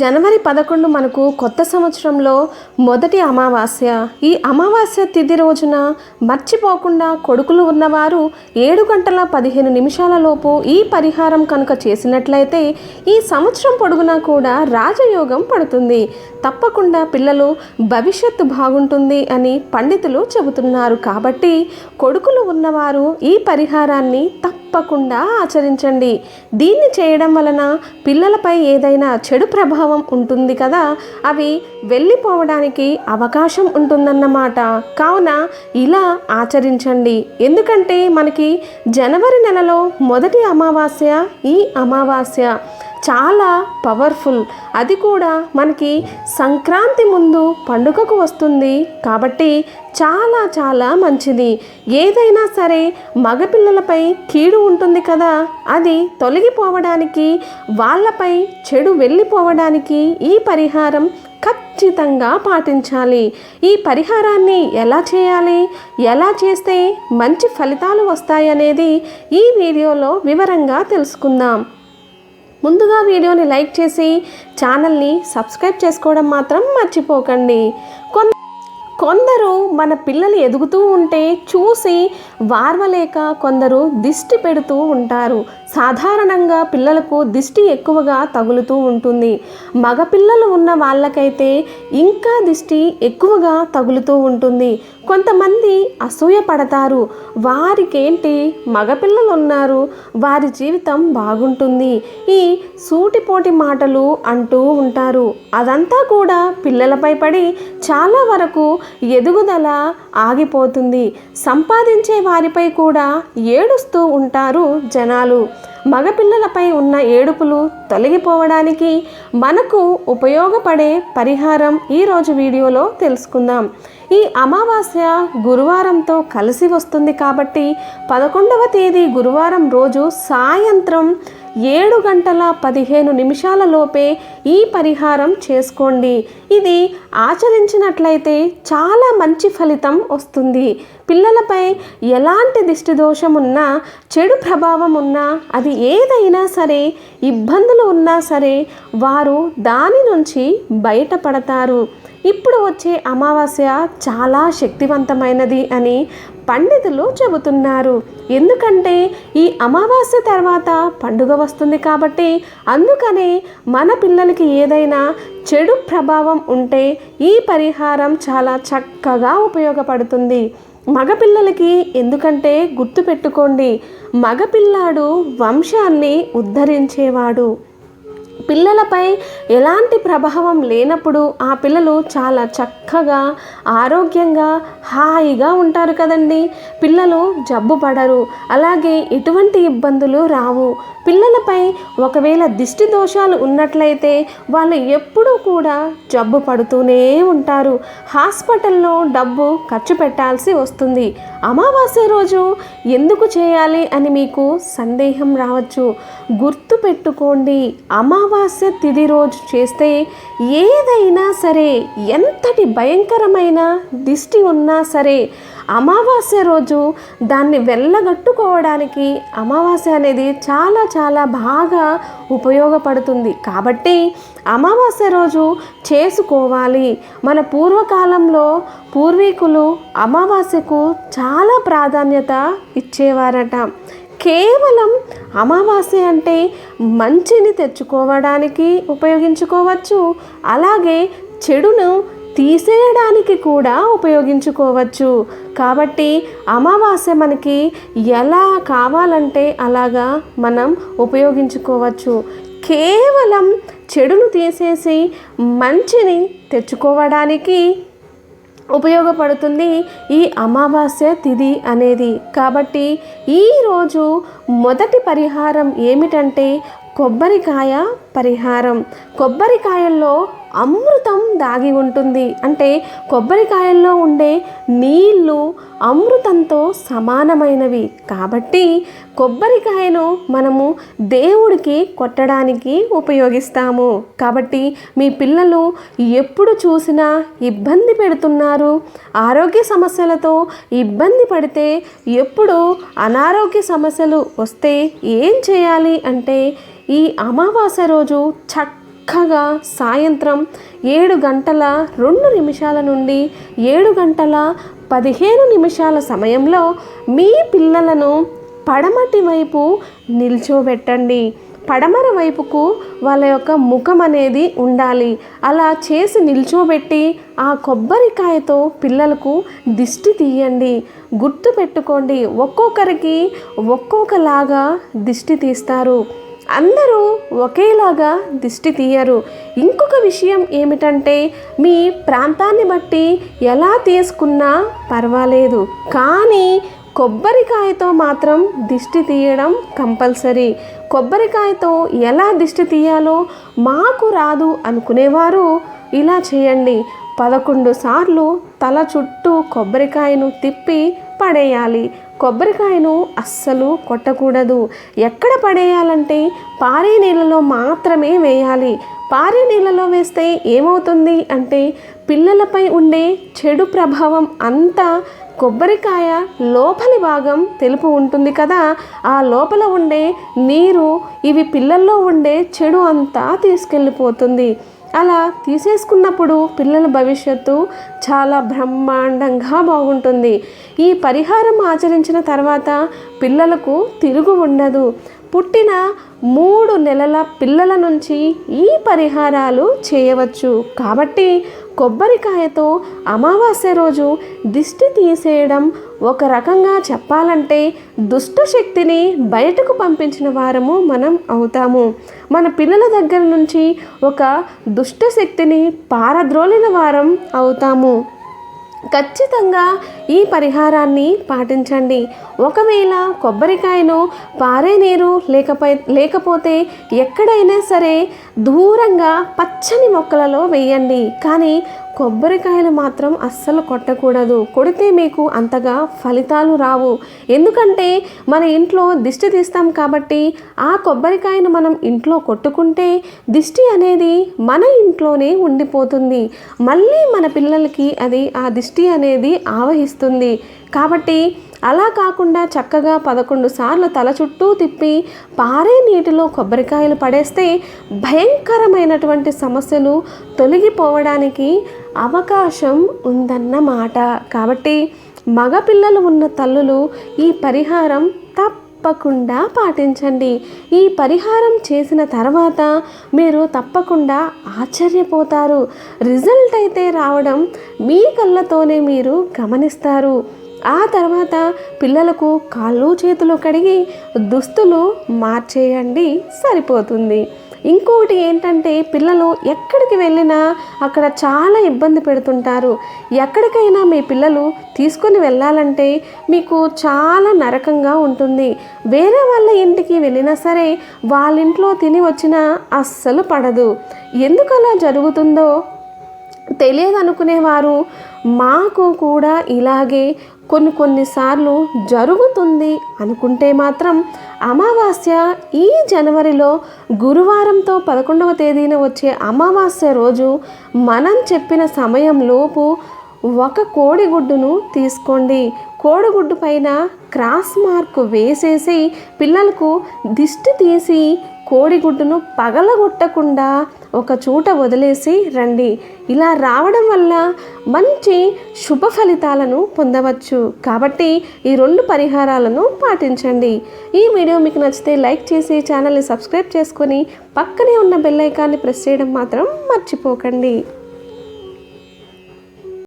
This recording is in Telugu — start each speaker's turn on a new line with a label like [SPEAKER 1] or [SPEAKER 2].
[SPEAKER 1] జనవరి పదకొండు మనకు కొత్త సంవత్సరంలో మొదటి అమావాస్య. ఈ అమావాస్య తిథి రోజున మర్చిపోకుండా కొడుకులు ఉన్నవారు ఏడు గంటల పదిహేను నిమిషాల లోపు ఈ పరిహారం కనుక చేసినట్లయితే ఈ సంవత్సరం పొడుగునా కూడా రాజయోగం పడుతుంది. తప్పకుండా పిల్లలు భవిష్యత్తు బాగుంటుంది అని పండితులు చెబుతున్నారు. కాబట్టి కొడుకులు ఉన్నవారు ఈ పరిహారాన్ని తప్పకుండా ఆచరించండి. దీన్ని చేయడం వలన పిల్లలపై ఏదైనా చెడు ప్రభావం ఉంటుంది కదా అవి వెళ్ళిపోవడానికి అవకాశం ఉంటుందన్నమాట. కావున ఇలా ఆచరించండి. ఎందుకంటే మనకి జనవరి నెలలో మొదటి అమావాస్య ఈ అమావాస్య. చాలా పవర్ఫుల్ అది కూడా మనకి సంక్రాంతి ముందు పండుగకు వస్తుంది కాబట్టి చాలా చాలా మంచిది. ఏదైనా సరే మగపిల్లలపై కీడు ఉంటుంది కదా అది తొలగిపోవడానికి వాళ్ళపై చెడు వెళ్ళిపోవడానికి ఈ పరిహారం ఖచ్చితంగా పాటించాలి. ఈ పరిహారాన్ని ఎలా చేయాలి ఎలా చేస్తే మంచి ఫలితాలు వస్తాయనేది ఈ వీడియోలో వివరంగా తెలుసుకుందాం. ముందుగా వీడియోని లైక్ చేసి ఛానల్ని సబ్స్క్రైబ్ చేసుకోవడం మాత్రం మర్చిపోకండి. కొన్ కొందరు మన పిల్లలు ఎదుగుతూ ఉంటే చూసి వార్వలేక కొందరు దిష్టి పెడుతూ ఉంటారు. సాధారణంగా పిల్లలకు దిష్టి ఎక్కువగా తగులుతూ ఉంటుంది. మగపిల్లలు ఉన్న వాళ్ళకైతే ఇంకా దిష్టి ఎక్కువగా తగులుతూ ఉంటుంది. కొంతమంది అసూయ పడతారు. వారికేంటి? మగపిల్లలు ఉన్నారు వారి జీవితం బాగుంటుంది. ఈ సూటిపోటి మాటలు అంటూ ఉంటారు. అదంతా కూడా పిల్లలపై పడి చాలా వరకు ఎదుగుదల ఆగిపోతుంది. సంపాదించే వారిపై కూడా ఏడుస్తూ ఉంటారు జనాలు. మగపిల్లలపై ఉన్న ఏడుపులు తొలగిపోవడానికి మనకు ఉపయోగపడే పరిహారం ఈరోజు వీడియోలో తెలుసుకుందాం. ఈ అమావాస్య గురువారంతో కలిసి వస్తుంది కాబట్టి పదకొండవ తేదీ గురువారం రోజు సాయంత్రం ఏడు గంటల పదిహేను నిమిషాల లోపే ఈ పరిహారం చేసుకోండి. ఇది ఆచరించినట్లయితే చాలా మంచి ఫలితం వస్తుంది. పిల్లలపై ఎలాంటి దిష్టి దోషం ఉన్నా చెడు ప్రభావం ఉన్నా అది ఏదైనా సరే ఇబ్బందులు ఉన్నా సరే వారు దాని నుంచి బయటపడతారు. ఇప్పుడు వచ్చే అమావాస్య చాలా శక్తివంతమైనది అని పండితులు చెబుతున్నారు. ఎందుకంటే ఈ అమావాస్య తర్వాత పండుగ వస్తుంది కాబట్టి అందుకనే మన పిల్లలకి ఏదైనా చెడు ప్రభావం ఉంటే ఈ పరిహారం చాలా చక్కగా ఉపయోగపడుతుంది. మగపిల్లలకి ఎందుకంటే గుర్తుపెట్టుకోండి మగపిల్లాడు వంశాన్ని ఉద్ధరించేవాడు. పిల్లలపై ఎలాంటి ప్రభావం లేనప్పుడు ఆ పిల్లలు చాలా చక్కగా ఆరోగ్యంగా హాయిగా ఉంటారు కదండి. పిల్లలు జబ్బు పడరు అలాగే ఎటువంటి ఇబ్బందులు రావు. పిల్లలపై ఒకవేళ దిష్టి దోషాలు ఉన్నట్లయితే వాళ్ళు ఎప్పుడూ కూడా జబ్బు పడుతూనే ఉంటారు. హాస్పిటల్లో డబ్బు ఖర్చు పెట్టాల్సి వస్తుంది. అమావాస్య రోజు ఎందుకు చేయాలి అని మీకు సందేహం రావచ్చు. గుర్తు పెట్టుకోండి. అమావాస్య తిథి రోజు చేస్తే ఏదైనా సరే ఎంతటి భయంకరమైన దిష్టి ఉన్నా సరే అమావాస్య రోజు దాన్ని వెళ్ళగట్టుకోవడానికి అమావాస్య అనేది చాలా చాలా బాగా ఉపయోగపడుతుంది. కాబట్టి అమావాస్య రోజు చేసుకోవాలి. మన పూర్వకాలంలో పూర్వీకులు అమావాస్యకు చాలా ప్రాధాన్యత ఇచ్చేవారట. కేవలం అమావాస్య అంటే మంచిని తెచ్చుకోవడానికి ఉపయోగించుకోవచ్చు. అలాగే చెడును తీసేయడానికి కూడా ఉపయోగించుకోవచ్చు. కాబట్టి అమావాస్య మనకి ఎలా కావాలంటే అలాగా మనం ఉపయోగించుకోవచ్చు. కేవలం చెడును తీసేసి మంచిని తెచ్చుకోవడానికి ఉపయోగపడుతుంది ఈ అమావాస్య తిథి అనేది. కాబట్టి ఈరోజు మొదటి పరిహారం ఏమిటంటే కొబ్బరికాయ పరిహారం. కొబ్బరికాయల్లో అమృతం దాగి ఉంటుంది. అంటే కొబ్బరికాయల్లో ఉండే నీళ్ళు అమృతంతో సమానమైనవి. కాబట్టి కొబ్బరికాయను మనము దేవుడికి కొట్టడానికి ఉపయోగిస్తాము. కాబట్టి మీ పిల్లలు ఎప్పుడు చూసినా ఇబ్బంది పెడుతున్నారు. ఆరోగ్య సమస్యలతో ఇబ్బంది పడితే ఎప్పుడు అనారోగ్య సమస్యలు వస్తే ఏం చేయాలి అంటే ఈ అమావాస్య రోజు చక్క చక్కగా సాయంత్రం ఏడు గంటల రెండు నిమిషాల నుండి ఏడు గంటల పదిహేను నిమిషాల సమయంలో మీ పిల్లలను పడమటి వైపు నిల్చోబెట్టండి. పడమర వైపుకు వాళ్ళ యొక్క ముఖం అనేది ఉండాలి. అలా చేసి నిల్చోబెట్టి ఆ కొబ్బరికాయతో పిల్లలకు దిష్టి తీయండి. గుర్తు పెట్టుకోండి ఒక్కొక్కరికి ఒక్కొక్కలాగా దిష్టి తీస్తారు. అందరూ ఒకేలాగా దిష్టి తీయరు. ఇంకొక విషయం ఏమిటంటే మీ ప్రాంతాన్ని బట్టి ఎలా తీసుకున్నా పర్వాలేదు. కానీ కొబ్బరికాయతో మాత్రం దిష్టి తీయడం కంపల్సరీ. కొబ్బరికాయతో ఎలా దిష్టి తీయాలో మాకు రాదు అనుకునేవారు ఇలా చేయండి. పదకొండు సార్లు తల చుట్టూ కొబ్బరికాయను తిప్పి పడేయాలి. కొబ్బరికాయను అస్సలు కొట్టకూడదు. ఎక్కడ పడేయాలంటే పారే నీళ్ళలో మాత్రమే వేయాలి. పారే నీళ్ళలో వేస్తే ఏమవుతుంది అంటే పిల్లలపై ఉండే చెడు ప్రభావం అంతా కొబ్బరికాయ లోపలి భాగం తెలుపు ఉంటుంది కదా? ఆ లోపల ఉండే నీరు ఇవి పిల్లల్లో ఉండే చెడు అంతా తీసుకెళ్ళిపోతుంది. అలా తీసేసుకున్నప్పుడు పిల్లల భవిష్యత్తు చాలా బ్రహ్మాండంగా బాగుంటుంది. ఈ పరిహారం ఆచరించిన తర్వాత పిల్లలకు తిరుగు ఉండదు. పుట్టిన మూడు నెలల పిల్లల నుంచి ఈ పరిహారాలు చేయవచ్చు. కాబట్టి కొబ్బరికాయతో అమావాస్య రోజు దిష్టి తీసేయడం ఒక రకంగా చెప్పాలంటే దుష్ట శక్తిని బయటకు పంపించిన వారము మనం అవుతాము. మన పిల్లల దగ్గర నుంచి ఒక దుష్ట శక్తిని పారద్రోలిన వారం అవుతాము. ఖచ్చితంగా ఈ పరిహారాన్ని పాటించండి. ఒకవేళ కొబ్బరికాయను పారే నీరు లేకపో లేకపోతే ఎక్కడైనా సరే దూరంగా పచ్చని మొక్కలలో వేయండి. కానీ కొబ్బరికాయలు మాత్రం అస్సలు కొట్టకూడదు. కొడితే మీకు అంతగా ఫలితాలు రావు. ఎందుకంటే మన ఇంట్లో దిష్టి తీస్తాం కాబట్టి ఆ కొబ్బరికాయను మనం ఇంట్లో కొట్టుకుంటే దిష్టి అనేది మన ఇంట్లోనే ఉండిపోతుంది. మళ్ళీ మన పిల్లలకి అది ఆ దిష్టి అనేది ఆవహిస్తుంది. కాబట్టి అలా కాకుండా చక్కగా పదకొండు సార్లు తల చుట్టూ తిప్పి పారే నీటిలో కొబ్బరికాయలు పడేస్తే భయంకరమైనటువంటి సమస్యలు తొలగిపోవడానికి అవకాశం ఉందన్నమాట. కాబట్టి మగపిల్లలు ఉన్న తల్లులు ఈ పరిహారం తప్పకుండా పాటించండి. ఈ పరిహారం చేసిన తర్వాత మీరు తప్పకుండా ఆశ్చర్యపోతారు. రిజల్ట్ అయితే రావడం మీ కళ్ళతోనే మీరు గమనిస్తారు. ఆ తర్వాత పిల్లలకు కాళ్ళు చేతులు కడిగి దుస్తులు మార్చేయండి సరిపోతుంది. ఇంకొకటి ఏంటంటే పిల్లలు ఎక్కడికి వెళ్ళినా అక్కడ చాలా ఇబ్బంది పెడుతుంటారు. ఎక్కడికైనా మీ పిల్లలు తీసుకొని వెళ్ళాలంటే మీకు చాలా నరకంగా ఉంటుంది. వేరే వాళ్ళ ఇంటికి వెళ్ళినా సరే వాళ్ళ ఇంట్లో తిని వచ్చినా అస్సలు పడదు. ఎందుకు అలా జరుగుతుందో తెలియదు అనుకునేవారు మాకు కూడా ఇలాగే కొన్ని కొన్నిసార్లు జరుగుతుంది అనుకుంటే మాత్రం అమావాస్య ఈ జనవరిలో గురువారంతో పదకొండవ తేదీన వచ్చే అమావాస్య రోజు మనం చెప్పిన సమయంలోపు ఒక కోడిగుడ్డును తీసుకోండి. కోడిగుడ్డు పైన క్రాస్ మార్క్ వేసేసి పిల్లలకు దిష్టి తీసి కోడిగుడ్డును పగలగొట్టకుండా ఒక చూట వదిలేసి రండి. ఇలా రావడం వల్ల మంచి శుభ ఫలితాలను పొందవచ్చు. కాబట్టి ఈ రెండు పరిహారాలను పాటించండి. ఈ వీడియో మీకు నచ్చితే లైక్ చేసి ఛానల్ని సబ్స్క్రైబ్ చేసుకొని పక్కనే ఉన్న బెల్ ఐకాన్ని ప్రెస్ చేయడం మాత్రం మర్చిపోకండి.